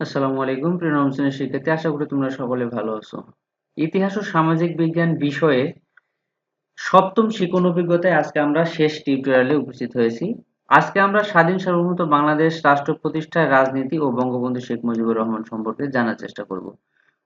আসসালামু আলাইকুম, প্রিয় শ্রেণির শিক্ষার্থী। আশা করি তোমরা সকলে ভালো আছো। ইতিহাস ও সামাজিক বিজ্ঞান বিষয়ে সপ্তম শিক্ষণ অভিজ্ঞতায় আজকে আমরা শেষ টিউটোরিয়ালে উপস্থিত হয়েছি। আজকে আমরা স্বাধীন সার্বভৌমত্ব বাংলাদেশ রাষ্ট্র প্রতিষ্ঠার রাজনীতি ও বঙ্গবন্ধু শেখ মুজিবুর রহমান সম্পর্কে জানার চেষ্টা করব।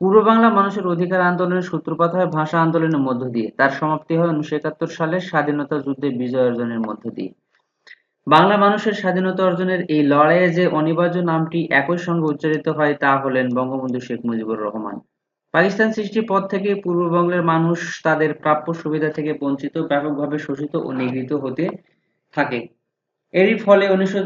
পূর্ব বাংলা মানুষের অধিকার আন্দোলনের সূত্রপাত হয় ভাষা আন্দোলনের মধ্য দিয়ে। তার সমাপ্তি হয় উনিশশো একাত্তর সালের স্বাধীনতা যুদ্ধে বিজয় অর্জনের মধ্য দিয়ে। বাংলা মানুষের স্বাধীনতা অর্জনের এই লড়াইয়ে যে অনিবার্য নামটি একই সঙ্গে উচ্চারিত হয়, তা হলেন বঙ্গবন্ধু শেখ মুজিবুর রহমান। পাকিস্তান সৃষ্টির পর থেকে পূর্ববঙ্গের মানুষ তাদের প্রাপ্য সুবিধা থেকে বঞ্চিত, ব্যাপকভাবে শোষিত ও নিগৃহীত হতে থাকে। এরই ফলে উনিশশো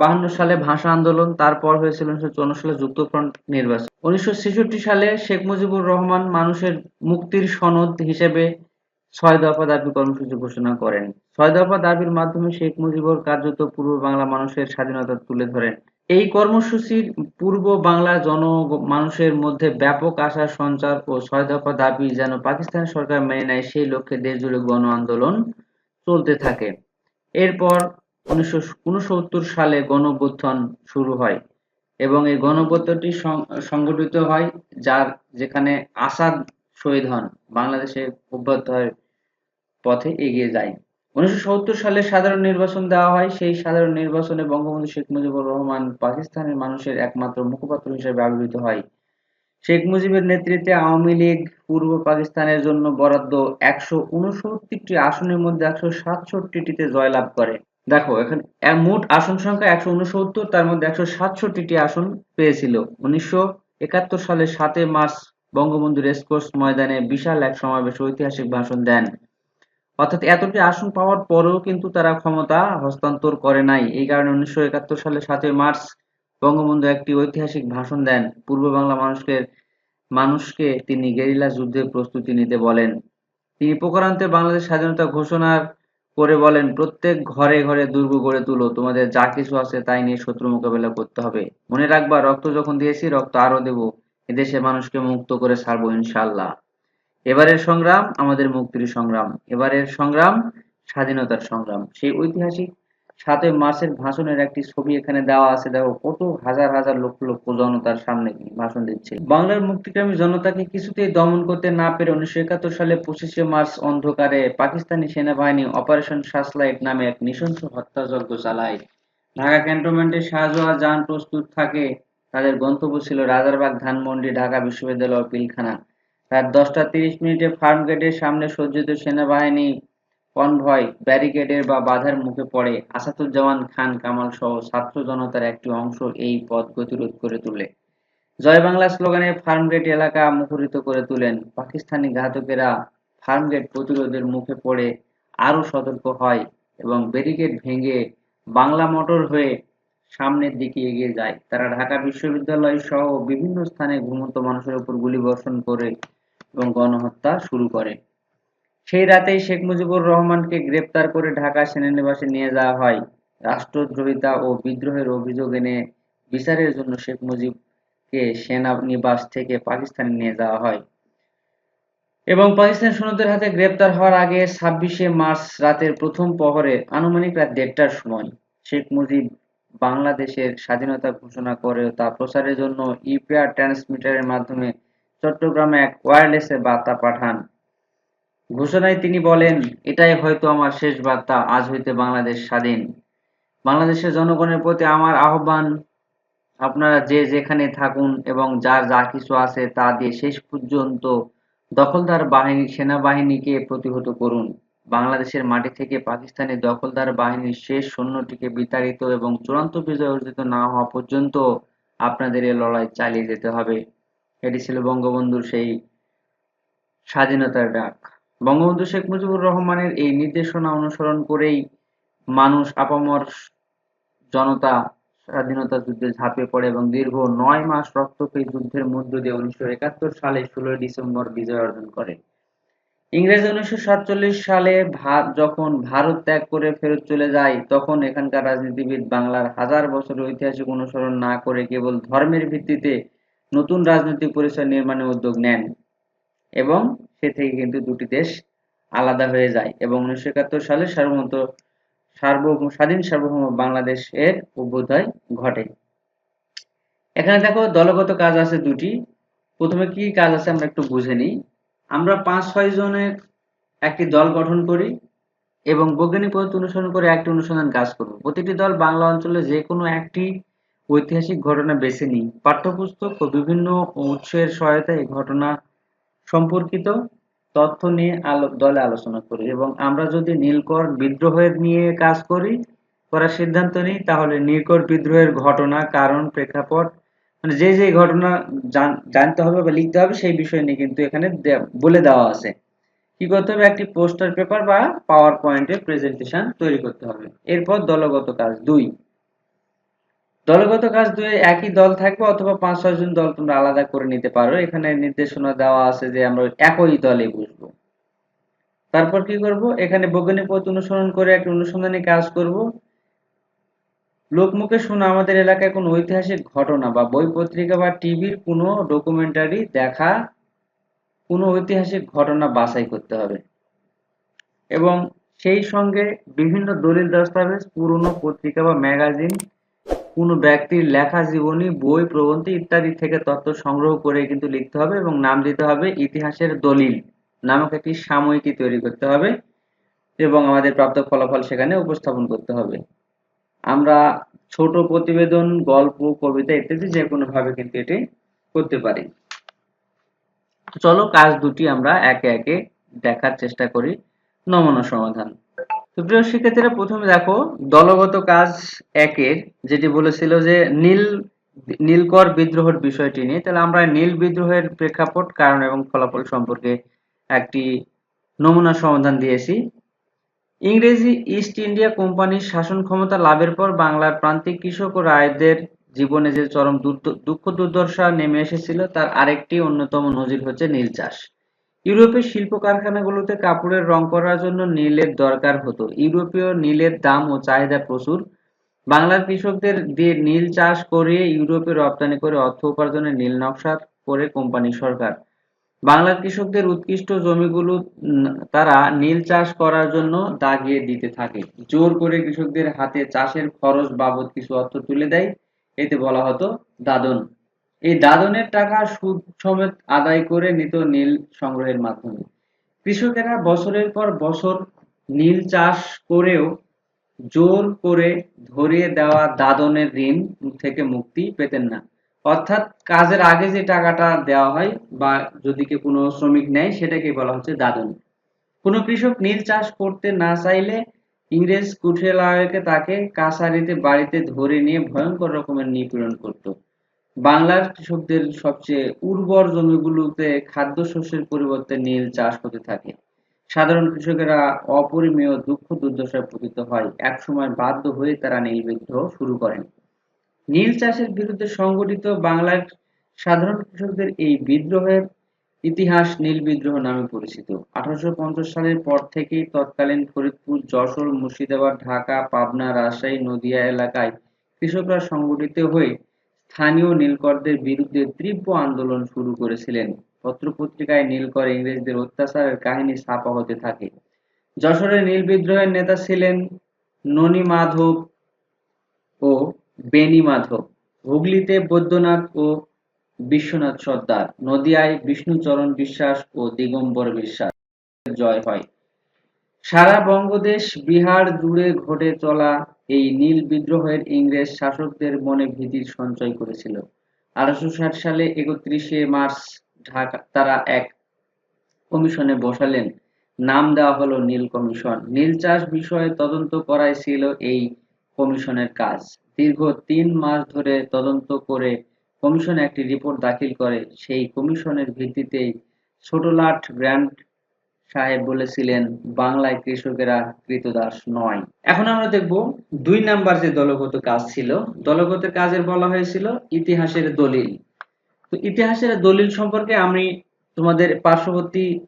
বাহান্ন সালে ভাষা আন্দোলন, তারপর হয়েছিল উনিশশো চুয়ান্ন সালে যুক্তফ্রন্ট নির্বাচন। উনিশশো ছেষট্টি সালে শেখ মুজিবুর রহমান মানুষের মুক্তির সনদ হিসেবে ছয় দফা দাবি কর্মসূচি ঘোষণা করেন। ছয় দফা দাবির মাধ্যমে শেখ মুজিবুর কার্যত পূর্ব বাংলা মানুষের স্বাধীনতা তুলে ধরেন। এই কর্মসূচির পূর্ব বাংলা জন মানুষের মধ্যে ব্যাপক আশার সঞ্চার ও ছয় দফা দাবি যেন পাকিস্তান সরকার মেনে নেয়, সেই লক্ষ্যে দেশ জুড়ে গণ আন্দোলন চলতে থাকে। এরপর উনিশশো উনসত্তর সালে গণঅভ্যুত্থান শুরু হয় এবং এই গণঅভ্যুত্থানটি সংগঠিত হয় যার যেখানে আসাদ শহীদ হন। বাংলাদেশে অভ্যুত্থানের পথে এগিয়ে যায়। উনিশশো সত্তর সালে সাধারণ নির্বাচন দেওয়া হয়। সেই সাধারণ নির্বাচনে বঙ্গবন্ধু শেখ মুজিবুর রহমান পাকিস্তানের মানুষের একমাত্র মুখপাত্র হিসেবে আবির্ভূত হয়। শেখ মুজিবের নেতৃত্বে আওয়ামী লীগ পূর্ব পাকিস্তানের জন্য বরাদ্দ একশো উনসত্তরটি আসনের মধ্যে একশো সাতষট্টিটিতে জয়লাভ করে। দেখো, এখানে মোট আসন সংখ্যা একশো উনসত্তর, তার মধ্যে একশো সাতষট্টিটি আসন পেয়েছিল। উনিশশো একাত্তর সালের সাতই মার্চ বঙ্গবন্ধু রেসকোর্স ময়দানে বিশাল এক সমাবেশে ঐতিহাসিক ভাষণ দেন। অর্থাৎ এতটি আসন পাওয়ার পরেও কিন্তু তারা ক্ষমতা হস্তান্তর করে নাই। এই কারণে উনিশশো একাত্তর সালের সাতই মার্চ বঙ্গবন্ধু একটি ঐতিহাসিক ভাষণ দেন। পূর্ব বাংলা মানুষকে মানুষকে তিনি গেরিলা যুদ্ধের প্রস্তুতি নিতে বলেন। তিনি প্রকারান্তে বাংলাদেশ স্বাধীনতা ঘোষণার করে বলেন, প্রত্যেক ঘরে ঘরে দুর্গ গড়ে তুলো, তোমাদের যা কিছু আছে তাই নিয়ে শত্রু মোকাবেলা করতে হবে। মনে রাখবা, রক্ত যখন দিয়েছি, রক্ত আরও দেব। এদেশের মানুষকে মুক্ত করে ছাড়বো ইনশাল্লাহ এবারের সংগ্রাম, আমাদের মুক্তির সংগ্রাম। এবারের সংগ্রাম, স্বাধীনতার সংগ্রাম। সেই ঐতিহাসিক সাতই মার্চের ভাষণের একটি ছবি এখানে দেওয়া আছে। দেখো, কত হাজার হাজার লক্ষ লক্ষ জনতার সামনে ভাষণ দিচ্ছে। বাংলার মুক্তিকামী জনতাকে কিছুতেই দমন করতে না পেরে উনিশশো একাত্তর সালে পঁচিশে মার্চ অন্ধকারে পাকিস্তানি সেনাবাহিনী অপারেশন সাসলাইট নামে এক নৃশংস হত্যাযজ্ঞ চালায়। ঢাকা ক্যান্টনমেন্টে শাহজাহান যান প্রস্তুত থাকে। তাদের গন্তব্য ছিল রাজারবাগ, ধানমন্ডি, ঢাকা বিশ্ববিদ্যালয় পিলখানা। রাত দশটা তিরিশ মিনিটে ফার্ম গেটের সামনে সজ্জিত সেনাবাহিনী কনভয় ব্যারিকেডের বা বাধার মুখে পড়ে। আসাদুজ্জামান খান কামাল সহ ছাত্র জনতার একটি অংশ এই পথ গতিরোধ করে তোলে। জয় বাংলা স্লোগানে ফার্মগেট এলাকা মুখরিত করে তোলেন। পাকিস্তানি ঘাতকেরা ফার্ম ফার্মগেট প্রতিরোধের মুখে পড়ে আরও সতর্ক হয় এবং ব্যারিকেড ভেঙে বাংলা মোটর হয়ে সামনের দিকে এগিয়ে যায়। তারা ঢাকা বিশ্ববিদ্যালয় সহ বিভিন্ন স্থানে ঘুমন্ত মানুষের উপর গুলি বর্ষণ করে এবং গণহত্যা শুরু করে। সেই রাতেই শেখ মুজিবুর রহমানকে গ্রেপ্তার করে ঢাকা সেনানিবাসে নিয়ে যাওয়া হয়। রাষ্ট্রদ্রোহিতা ও বিদ্রোহের অভিযোগ এনে বিচারের জন্য শেখ মুজিবকে সেনানিবাস থেকে পাকিস্তানে নিয়ে যাওয়া হয়। এবং পাকিস্তান সৈন্যদের হাতে গ্রেপ্তার হওয়ার আগে ছাব্বিশে মার্চ রাতের প্রথম প্রহরে আনুমানিক রাত দেড়টার সময় শেখ মুজিব বাংলাদেশের স্বাধীনতা ঘোষণা করে তা প্রচারের জন্য ইউপিআর ট্রান্সমিটারের মাধ্যমে চট্টগ্রামে এক ওয়্যারলেসে বার্তা পাঠান। ঘোষণায় তিনি বলেন, এটাই হয়তো আমার শেষ বার্তা, আজ হইতে বাংলাদেশ স্বাধীন। বাংলাদেশের জনগণের প্রতি আমার আহ্বান, আপনারা যে যেখানে থাকুন এবং যার যা কিছু আছে তা দিয়ে শেষ পর্যন্ত দখলদার বাহিনী, সেনাবাহিনীকে প্রতিহত করুন। বাংলাদেশের মাটি থেকে পাকিস্তানি দখলদার বাহিনীর শেষ সৈন্যটিকে বিতাড়িত এবং চূড়ান্ত বিজয় অর্জিত না হওয়া পর্যন্ত আপনাদের এ লড়াই চালিয়ে যেতে হবে। এটি ছিল বঙ্গবন্ধুর সেই স্বাধীনতার ডাক। বঙ্গবন্ধু শেখ মুজিবুর রহমানের এই নির্দেশনা অনুসরণ করেই মানুষ আপামর জনতা স্বাধীনতা যুদ্ধে ঝাঁপিয়ে পড়ে এবং দীর্ঘ নয় মাস রক্তক্ষয়ী যুদ্ধের মধ্য দিয়ে উনিশশো একাত্তর সালে ষোলোই ডিসেম্বর বিজয় অর্জন করে ইংরেজ উনিশশো সাতচল্লিশ সালে যখন ভারত ত্যাগ করে ফেরত চলে যায়, তখন এখানকার রাজনীতিবিদ বাংলার হাজার বছরের ঐতিহাসিক অনুসরণ না করে কেবল ধর্মের ভিত্তিতে নতুন রাজনৈতিক পরিচয় নির্মাণের উদ্যোগ নেন এবং সে থেকে কিন্তু দুটি দেশ আলাদা হয়ে যায় এবং উনিশশো একাত্তর সালে সার্বভৌমত্ব, সার্বভৌম, স্বাধীন সার্বভৌম বাংলাদেশের অভ্যুদয় ঘটে। এখানে দেখো দলগত কাজ আছে দুটি। প্রথমে কি কাজ আছে আমরা একটু বুঝে নিই। আমরা পাঁচ, ছয় জনের একটি দল গঠন করি এবং বৈজ্ঞানিক পদ্ধতি অনুসরণ করে একটি অনুসন্ধান কাজ করব। প্রতিটি দল বাংলা অঞ্চলে যে কোনো একটি ঐতিহাসিক ঘটনা বেছে নিই। পাঠ্যপুস্তক ও বিভিন্ন উৎসের সহায়তায় এই ঘটনা সম্পর্কিত তথ্য নিয়ে আলো, দলে আলোচনা করি এবং আমরা যদি নীলকর বিদ্রোহের নিয়ে কাজ করি, করার সিদ্ধান্ত নিই, তাহলে নীলকর বিদ্রোহের ঘটনা, কারণ, প্রেক্ষাপট মানে যে যে ঘটনা জানতে হবে বা লিখতে হবে, সেই বিষয় নিয়ে কিন্তু এখানে বলে দেওয়া আছে। কি করতে হবে? একটি পোস্টার পেপার বা পাওয়ার পয়েন্টে প্রেজেন্টেশন তৈরি করতে হবে। এরপর দলগত কাজ। দুই দলগত কাজ দুই একই দল থাকবে অথবা পাঁচ, ছয় জন দল তোমরা আলাদা করে নিতে পারো। এখানে নির্দেশনা দেওয়া আছে যে আমরা একই দলে বসবো। তারপর কি করব? এখানে বৈজ্ঞানিক পথ অনুসরণ করে একটা অনুসন্ধানী কাজ করব। লোকমুখে শোনা, আমাদের এলাকায় কোনো ঐতিহাসিক ঘটনা বা বই, পত্রিকা বা টিভির কোনো ডকুমেন্টারি দেখা, কোনো ঐতিহাসিক ঘটনা বাছাই করতে হবে। এবং সেই সঙ্গে বিভিন্ন দলিল দস্তাবেজ, পুরনো পত্রিকা বা ম্যাগাজিন কোনো ব্যক্তির লেখা জীবনী, বই, প্রবন্ধ ইত্যাদি থেকে তথ্য সংগ্রহ করে কিন্তু লিখতে হবে এবং নাম দিতে হবে ইতিহাসের দলিল নামক একটি সাময়িকী তৈরি করতে হবে এবং আমাদের প্রাপ্ত ফলাফল সেখানে উপস্থাপন করতে হবে। আমরা ছোট প্রতিবেদন, গল্প, কবিতা ইত্যাদি যে কোনো ভাবে কিন্তু এটি করতে পারি। চলো কাজ দুটি আমরা একে একে দেখার চেষ্টা করি। নমুনা সমাধান। তো প্রিয় শিক্ষার্থীরা, প্রথমে দেখো, দলগত কাজ একের, যেটি বলেছিল যে নীল, নীলকর বিদ্রোহের বিষয়টি নিয়ে। তাহলে আমরা নীল বিদ্রোহের প্রেক্ষাপট, কারণ এবং ফলাফল সম্পর্কে একটি নমুনা সমাধান দিয়েছি। ইংরেজি ইস্ট ইন্ডিয়া কোম্পানির শাসন ক্ষমতা লাভের পর বাংলার প্রান্তিক কৃষক ও রায়দের জীবনে যে চরম দুঃখ দুর্দশা নেমে এসেছিল, তার আরেকটি অন্যতম নজির হচ্ছে নীল চাষ। ইউরোপের শিল্প কারখানাগুলোতে কাপড়ের রং করার জন্য নীলের দরকার হতো। ইউরোপীয় নীলের দাম ও চাহিদা প্রচুর। বাংলার কৃষকদের দিয়ে নীল চাষ করে ইউরোপে রপ্তানি করে অর্থ উপার্জনের নীল নকশা করে কোম্পানি সরকার। বাংলার কৃষকদের উৎকৃষ্ট জমিগুলো তারা নীল চাষ করার জন্য দাগিয়ে দিতে থাকে। জোর করে কৃষকদের হাতে চাষের খরচ বাবদ কিছু অর্থ তুলে দেয়। এতে বলা হতো, দাদন। এই দাদনের টাকা সুদ সমেত আদায় করে নিত নীল সংগ্রহের মাধ্যমে। কৃষকেরা বছরের পর বছর নীল চাষ করেও জোর করে ধরিয়ে দেওয়া দাদনের ঋণ থেকে মুক্তি পেতেন না। অর্থাৎ কাজের আগে যে টাকাটা দেওয়া হয় বা যদি কেউ কোনো শ্রমিক নেয়, সেটাকে বলা হচ্ছে দাদন। কোনো কৃষক নীল চাষ করতে না চাইলে ইংরেজ কুঠিয়ালয়কে তাকে কাছারিতে বাড়িতে ধরে নিয়ে ভয়ঙ্কর রকমের নিপীড়ন করত। বাংলার কৃষকদের সবচেয়ে উর্বর জমিগুলোতে খাদ্যশস্যের পরিবর্তে নীল চাষ হতে থাকে। সাধারণ কৃষকেরা অপরিমেয় দুঃখ দুর্দশায় পতিত হয়। একসময় বাধ্য হয়ে তারা নীল বিদ্রোহ শুরু করেন। নীল চাষের বিরুদ্ধে সংগঠিত বাংলার সাধারণ কৃষকদের এই বিদ্রোহের ইতিহাস নীল বিদ্রোহ নামে পরিচিত। আঠারোশো পঞ্চাশ সালের পর থেকেই তৎকালীন ফরিদপুর, যশোর, মুর্শিদাবাদ, ঢাকা, পাবনা, রাজশাহী, নদিয়া এলাকায় কৃষকরা সংগঠিত হয়ে স্থানীয় নীলকরদের বিরুদ্ধে তীব্র আন্দোলন শুরু করেছিলেন। পত্রপত্রিকায় নীলকর ইংরেজদের অত্যাচারের কাহিনী ছাপা হতে থাকে। যশোরের নীল বিদ্রোহের নেতা ছিলেন ননী মাধব ও বেনি মাধব। হুগলিতে বৈদ্যনাথ ও বিশ্বনাথ সর্দার। নদিয়ায় বিষ্ণুচরণ বিশ্বাস ও দিগম্বর বিশ্বাস। জয় হয়। সারা বঙ্গদেশ বিহার জুড়ে ঘটে চলা এই নীল বিদ্রোহের ইংরেজ শাসকদের মনে ভীতির সঞ্চয় করেছিল। আঠারোশো ষাট সালে একত্রিশে মার্চ ঢাকা তারা এক কমিশনে বসালেন। নাম দেওয়া হলো নীল কমিশন। নীল চাষ বিষয়ে তদন্ত করাই ছিল এই কমিশনের কাজ। দীর্ঘ তিন মাস ধরে তদন্ত করে কমিশন একটি রিপোর্ট দাখিল করে। সেই কমিশনের ভিত্তিতেই ছোটলাট গ্র্যান্ড সাহেব বলেছিলেন, বাংলায় কৃষকেরা কৃতদাস নয়। এখন আমরা দেখব দুই নাম্বার যে দলগত কাজ ছিল, দলগত কাজের বলা হয়েছিল ইতিহাসের দলিল। তো ইতিহাসের দলিল সম্পর্কে আমি তোমাদের পার্শ্ববর্তী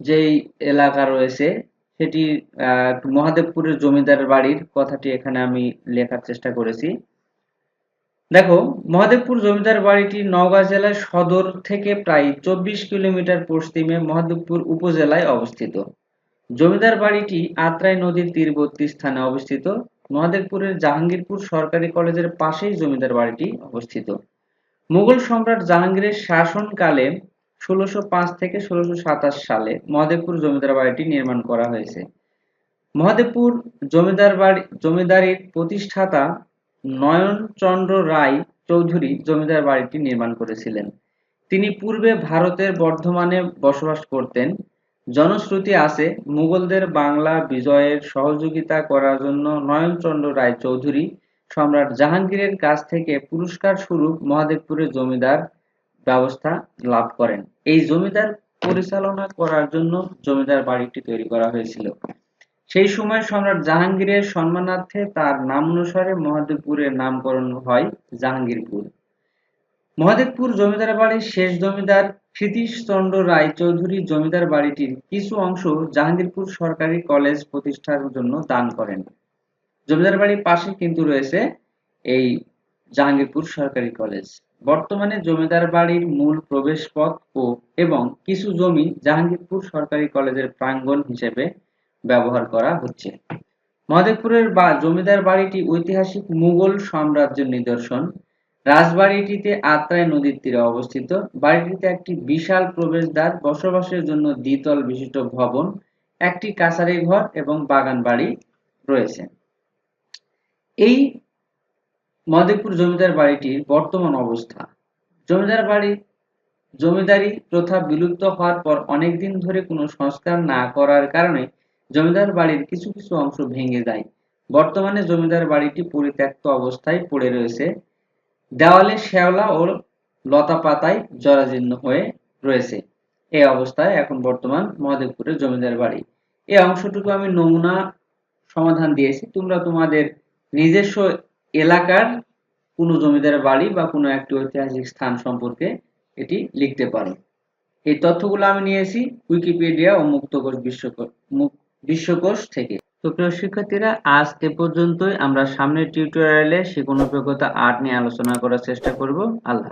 যেই এলাকা রয়েছে, সেটি, আহ, মহাদেবপুরের জমিদার বাড়ির কথাটি এখানে আমি লেখার চেষ্টা করেছি। দেখো, মহাদেবপুর জমিদার বাড়িটি নওগাঁ জেলার সদর থেকে প্রায় চব্বিশ কিলোমিটার পশ্চিমে মহাদেবপুর উপজেলায় অবস্থিত। জমিদার বাড়িটি আত্রাই নদীর তীরবর্তী স্থানে অবস্থিত। মহাদেবপুরের জাহাঙ্গীরপুর সরকারি কলেজের পাশেই জমিদার বাড়িটি অবস্থিত। মুঘল সম্রাট জাহাঙ্গীরের শাসনকালে ষোলোশো পাঁচ থেকে ষোলোশো সাতাশ সালে মহাদেবপুর জমিদার বাড়িটি নির্মাণ করা হয়েছে। মহাদেবপুর জমিদার বাড়ি জমিদারির প্রতিষ্ঠাতা নয়নচন্দ্র রায় চৌধুরী জমিদার বাড়িটি নির্মাণ করেছিলেন। তিনি পূর্বে ভারতের বর্ধমানে বসবাস করতেন। জনশ্রুতি আছে, মুঘলদের বাংলা বিজয়ের সহযোগিতা করার জন্য নয়নচন্দ্র রায় চৌধুরী সম্রাট জাহাঙ্গীরের কাছ থেকে পুরস্কার স্বরূপ মহাদেবপুরে জমিদার ব্যবস্থা লাভ করেন। এই জমিদার পরিচালনা করার জন্য জমিদার বাড়িটি তৈরি করা হয়েছিল। সেই সময় সম্রাট জাহাঙ্গীরের সম্মানার্থে তার নাম অনুসারে মহাদেবপুরের নামকরণ হয় জাহাঙ্গীরপুর। মহাদেবপুর জমিদার বাড়ির শেষ জমিদার ক্ষিতীশচন্দ্র রায় চৌধুরী জমিদার বাড়িটির কিছু অংশ জাহাঙ্গীরপুর সরকারি কলেজ প্রতিষ্ঠার জন্য দান করেন। জমিদার বাড়ির পাশে কিন্তু রয়েছে এই জাহাঙ্গীরপুর সরকারি কলেজ। বর্তমানে জমিদার বাড়ির মূল প্রবেশপথ ও এবং কিছু জমি জাহাঙ্গীরপুর সরকারি কলেজের প্রাঙ্গণ হিসেবে ব্যবহার করা হচ্ছে। মহাদেবপুরের বা জমিদার বাড়িটি ঐতিহাসিক মুঘল সাম্রাজ্যের নিদর্শন। রাজবাড়িটিতে আত্রাই নদীর তীরে অবস্থিত। বাড়িটিতে একটি বিশাল প্রবেশদ্বার, বসবাসের জন্য দ্বিতল বিশিষ্ট ভবন, একটি কাছারি ঘর এবং বাগান বাড়ি রয়েছে। এই মহাদেবপুর জমিদার বাড়িটির বর্তমান অবস্থা। জমিদার বাড়ি, জমিদারি প্রথা বিলুপ্ত হওয়ার পর অনেকদিন ধরে কোনো সংস্কার না করার কারণে জমিদার বাড়ির কিছু কিছু অংশ ভেঙে যায়। বর্তমানে জমিদার বাড়িটি পরিত্যক্ত অবস্থায় পড়ে রয়েছে। দেওয়ালে শ্যাওলা ও লতা পাতায় জরাজীর্ণ হয়ে রয়েছে। এই অবস্থায় এখন বর্তমান মহাদেবপুরের জমিদার বাড়ি। এই অংশটুকু আমি নমুনা সমাধান দিয়েছি। তোমরা তোমাদের নিজস্ব এলাকার কোনো জমিদার বাড়ি বা কোনো একটি ঐতিহাসিক স্থান সম্পর্কে এটি লিখতে পারো। এই তথ্যগুলো আমি নিয়েছি। উইকিপিডিয়া ও মুক্তকোষ বিশ্বকোষ মুক- বিশ্বকোষ থেকে। তো প্রিয় শিক্ষার্থীরা, আজ এ পর্যন্তই। আমরা সামনের টিউটোরিয়ালে শিকোন অভিজ্ঞতা আর্ট নিয়ে আলোচনা করার চেষ্টা করব। আল্লাহ